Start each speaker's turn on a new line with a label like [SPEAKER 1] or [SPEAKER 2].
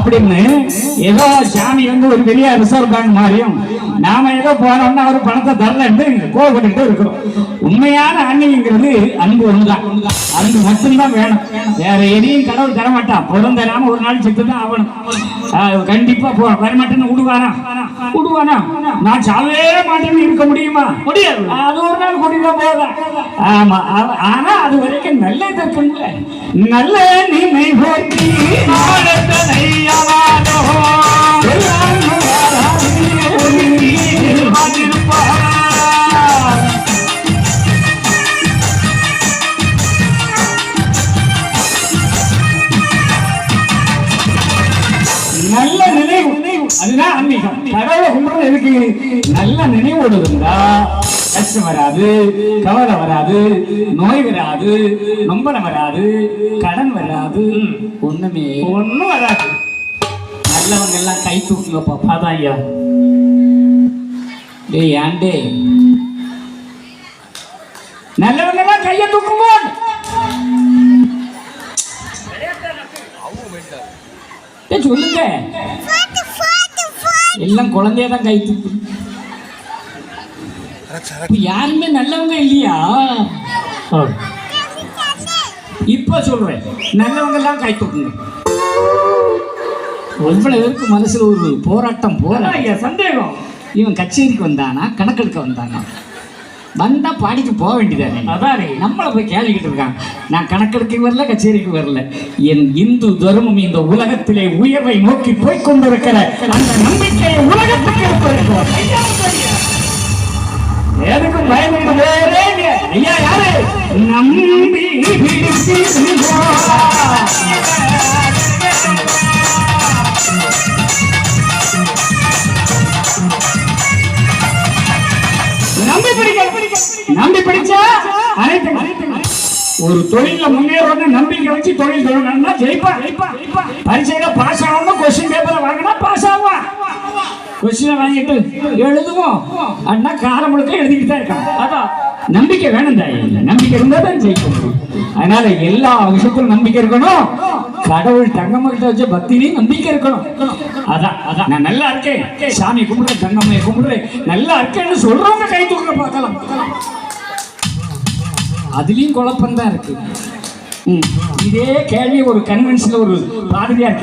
[SPEAKER 1] அப்படின்னு ஏதோ சாமி வந்து ஒரு பெரிய ரிசர்வ் பேங்க் மாதிரியும் நாம ஏதோ போனோம்னா அவர் பணத்தை தரலன்னு கோவப்பட்டுட்டு இருக்கிறோம். உண்மையான ஆன்மீகங்கிறது அன்பு ஒண்ணுதான். அன்பு மட்டும்தான் வேணும். வேற எதையும் கடவுள் தர மாட்டான் புறம் தராம ஒரு நாள் செத்து தான் ஆகணும் கண்டிப்பா போ வரமாட்டேன்னு விடுவானா? விடுவானா? நான் சாவே மாட்டேன்னு இருக்க முடியுமா? முடியாது. அது ஒரு நாள் கூட்டிட்டு போதும் ஆமா ஆனா அது வரைக்கும் நல்லது இருக்குல்ல நல்ல நினை போற்றி நினைவு. அதுதான் ஆன்மீகம் கடவுளை கும்பிடுறது எதுக்கு? நல்ல நினைவோடு இருந்தா கஷ்டம் வராது கவலை வராது நோய் வராது நொம்பலம் வராது கடன் வராது ஒண்ணுமே ஒண்ணும் வராது. நல்லவங்க எல்லாம் கை தூக்குங்கப்பா பாதா ஐயா. டேய் ஆண்டே. நல்லவங்க எல்லாம் கையை தூக்குங்க. சொல்லுங்க. எல்லாம் குழந்தைய தான் கை யாருமே நல்லவங்க இல்லையா? இப்ப சொல்றேன். நல்லவங்க எல்லாம் கை தூக்குங்க அவ்வளவு பேருக்கு மனசுல ஒரு போராட்டம் போற சந்தேகம். இவன் கச்சேரிக்கு வந்தானா கணக்கெடுக்க வந்தானா? வந்தா பாடிட்டு போக வேண்டியதானே அதானே. நம்மளை போய் கேள்விக்கிட்டு இருக்கான் நான் கணக்கெடுக்க வரல கச்சேரிக்கு வரல. என் இந்து தர்மம் இந்த உலகத்திலே உயர்வை நோக்கி போய் கொண்டிருக்கிற அந்த நம்பிக்கையை உலகத்துக்கு. எதுக்கும் பயந்து? ஐயா யாரு? நம்பி நம்பி பிடிக்க. நம்பி பிடிச்சா அனைத்து ஒரு தொழில முன்னேறணும் நம்பிக்கை வச்சு தொழில் தொடங்கணும்னா ஜெயிப்பா. பரீட்சையில பாஸ் ஆகணும் கொஸ்டின் பேப்பர் வாங்கினா பாஸ் ஆகும் கொஸ்டினை வாங்கிட்டு எழுதுவோம். அண்ணா காலம் முழுக்க எழுதிக்கிட்டு தான் இருக்கான். அதான் நம்பிக்கை வேணும் தாய். நம்பிக்கை இருந்தால் தான் ஜெயிக்க முடியும் அதனால எல்லா விஷயத்திலும் நம்பிக்கை இருக்கணும். கடவுள் தங்கம்மகிட்ட வச்ச பக்தியிலையும் நம்பிக்கை இருக்கணும். அதான் அதான். நான் நல்லா இருக்கேன். சாமி கும்பிடுறேன் தங்கம்மையை கும்பிடுறேன். நல்லா இருக்கேன்னு சொல்றவங்க கை தூக்க பார்க்கலாம். அதுலயும் குழப்பம் தான் இருக்கு இதே கேள்வி ஒரு கன்வென்ஷன்ல ஒரு பாரதியார்